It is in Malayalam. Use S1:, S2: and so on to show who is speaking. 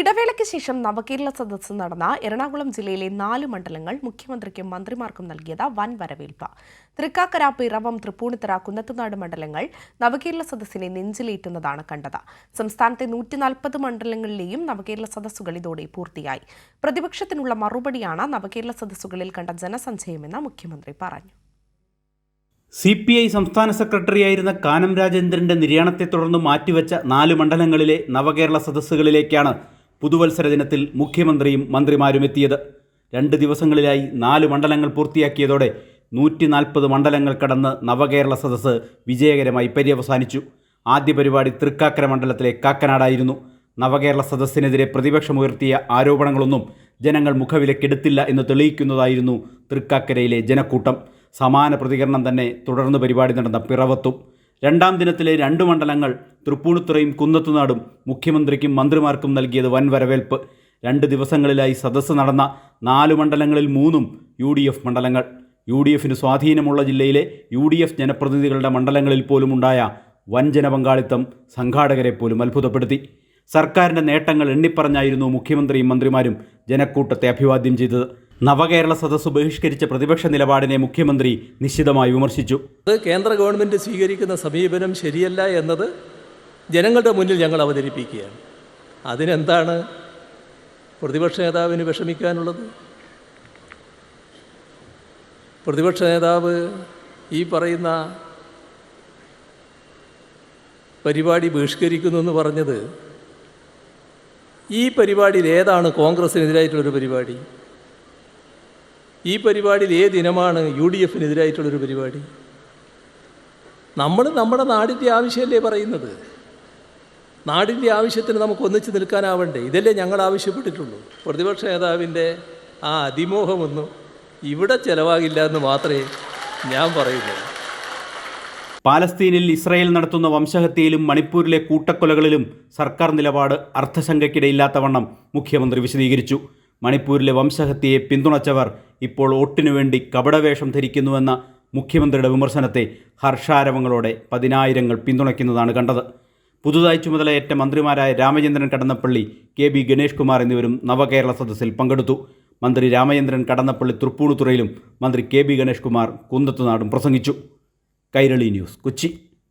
S1: ഇടവേളയ്ക്ക് ശേഷം നവകേരള സദസ്സ് നടന്ന എറണാകുളം ജില്ലയിലെ നാല് മണ്ഡലങ്ങൾ മുഖ്യമന്ത്രിക്കും മന്ത്രിമാർക്കും നൽകിയത് വൻ വരവേൽപ്പ്. തൃക്കാക്കര പിറവം തൃപ്പൂണിത്തറ കുന്നത്തുനാട് മണ്ഡലങ്ങൾ നവകേരള സദസ്സിനെ നെഞ്ചിലേറ്റുന്നതാണ് കണ്ടത്. സംസ്ഥാനത്തെ നൂറ്റി നാൽപ്പത് മണ്ഡലങ്ങളിലെയും നവകേരള സദസ്സുകൾ ഇതോടെ പൂർത്തിയായി. പ്രതിപക്ഷത്തിനുള്ള മറുപടിയാണ് നവകേരള സദസ്സുകളിൽ കണ്ട ജനസഞ്ചയമെന്ന് മുഖ്യമന്ത്രി പറഞ്ഞു.
S2: സി പി ഐ സംസ്ഥാന സെക്രട്ടറിയായിരുന്ന കാനം രാജേന്ദ്രന്റെ നിര്യാണത്തെ തുടർന്ന് മാറ്റിവെച്ച നാല് മണ്ഡലങ്ങളിലെ നവകേരള സദസ്സുകളിലേക്കാണ് പുതുവത്സര ദിനത്തിൽ മുഖ്യമന്ത്രിയും മന്ത്രിമാരും എത്തിയത്. രണ്ട് ദിവസങ്ങളിലായി നാല് മണ്ഡലങ്ങൾ പൂർത്തിയാക്കിയതോടെ നൂറ്റി നാൽപ്പത് മണ്ഡലങ്ങൾ കടന്ന് നവകേരള സദസ്സ് വിജയകരമായി പര്യവസാനിച്ചു. ആദ്യ പരിപാടി തൃക്കാക്കര മണ്ഡലത്തിലെ കാക്കനാടായിരുന്നു. നവകേരള സദസ്സിനെതിരെ പ്രതിപക്ഷമുയർത്തിയ ആരോപണങ്ങളൊന്നും ജനങ്ങൾ മുഖവിലക്കെടുത്തില്ല എന്ന് തെളിയിക്കുന്നതായിരുന്നു തൃക്കാക്കരയിലെ ജനക്കൂട്ടം. സമാന പ്രതികരണം തന്നെ തുടർന്ന് പരിപാടി നടന്ന പിറവത്തും. രണ്ടാം ദിനത്തിലെ രണ്ട് മണ്ഡലങ്ങൾ തൃപ്പൂണിത്തുറയും കുന്നത്തുനാടും മുഖ്യമന്ത്രിക്കും മന്ത്രിമാർക്കും നൽകിയത് വൻ വരവേൽപ്പ്. രണ്ട് ദിവസങ്ങളിലായി സദസ്സ് നടന്ന നാല് മണ്ഡലങ്ങളിൽ മൂന്നും യു ഡി എഫ് മണ്ഡലങ്ങൾ. യു ഡി എഫിന് സ്വാധീനമുള്ള ജില്ലയിലെ യു ഡി എഫ് ജനപ്രതിനിധികളുടെ മണ്ഡലങ്ങളിൽ പോലുമുണ്ടായ വൻ ജനപങ്കാളിത്തം സംഘാടകരെ പോലും അത്ഭുതപ്പെടുത്തി. സർക്കാരിന്റെ നേട്ടങ്ങൾ എണ്ണിപ്പറഞ്ഞായിരുന്നു മുഖ്യമന്ത്രിയും മന്ത്രിമാരും ജനക്കൂട്ടത്തെ അഭിവാദ്യം ചെയ്തത്. നവകേരള സദസ്സ് ബഹിഷ്കരിച്ച പ്രതിപക്ഷ നിലപാടിനെ മുഖ്യമന്ത്രി നിശ്ചിതമായി വിമർശിച്ചു.
S3: അത് കേന്ദ്ര ഗവൺമെന്റ് സ്വീകരിക്കുന്ന സമീപനം ശരിയല്ല എന്നത് ജനങ്ങളുടെ മുന്നിൽ ഞങ്ങൾ അവതരിപ്പിക്കുകയാണ്. അതിനെന്താണ് പ്രതിപക്ഷ നേതാവിന് വിഷമിക്കാനുള്ളത്? പ്രതിപക്ഷ നേതാവ് ഈ പറയുന്ന പരിപാടി ബഹിഷ്കരിക്കുന്നു എന്ന് പറഞ്ഞത് ഈ പരിപാടിയിൽ ഏതാണ് കോൺഗ്രസിനെതിരായിട്ടുള്ളൊരു പരിപാടി? ഈ പരിപാടിയിൽ ഏത് ഇനമാണ് യു ഡി എഫിനെതിരായിട്ടുള്ളൊരു പരിപാടി. നമ്മൾ നമ്മുടെ നാടിന്റെ ആവശ്യമല്ലേ പറയുന്നത്? നാടിന്റെ ആവശ്യത്തിന് നമുക്ക് ഒന്നിച്ച് നിൽക്കാനാവണ്ടേ? ഇതല്ലേ ഞങ്ങൾ ആവശ്യപ്പെട്ടിട്ടുള്ളൂ. പ്രതിപക്ഷ നേതാവിന്റെ ആ അതിമോഹമൊന്നും ഇവിടെ ചെലവാകില്ല എന്ന് മാത്രമേ ഞാൻ പറയുന്നു
S2: പാലസ്തീനിൽ ഇസ്രായേൽ നടത്തുന്ന വംശഹത്യയിലും മണിപ്പൂരിലെ കൂട്ടക്കൊലകളിലും സർക്കാർ നിലപാട് അർത്ഥശങ്കയ്ക്കിടയില്ലാത്തവണ്ണം മുഖ്യമന്ത്രി വിശദീകരിച്ചു. മണിപ്പൂരിലെ വംശഹത്യയെ പിന്തുണച്ചവർ ഇപ്പോൾ വോട്ടിനു വേണ്ടി കപടവേഷം ധരിക്കുന്നുവെന്ന മുഖ്യമന്ത്രിയുടെ വിമർശനത്തെ ഹർഷാരവങ്ങളോടെ പതിനായിരങ്ങൾ പിന്തുണയ്ക്കുന്നതാണ് കണ്ടത്. പുതുതായി ചുമതലയേറ്റ മന്ത്രിമാരായ രാമചന്ദ്രൻ കടന്നപ്പള്ളി കെ ബി ഗണേഷ് കുമാർ എന്നിവരും നവകേരള സദസ്സിൽ പങ്കെടുത്തു. മന്ത്രി രാമചന്ദ്രൻ കടന്നപ്പള്ളി തൃപ്പൂണിത്തുറയിലും മന്ത്രി കെ ബി ഗണേഷ് കുമാർ കുന്നത്തുനാടും പ്രസംഗിച്ചു. കൈരളി ന്യൂസ് കൊച്ചി.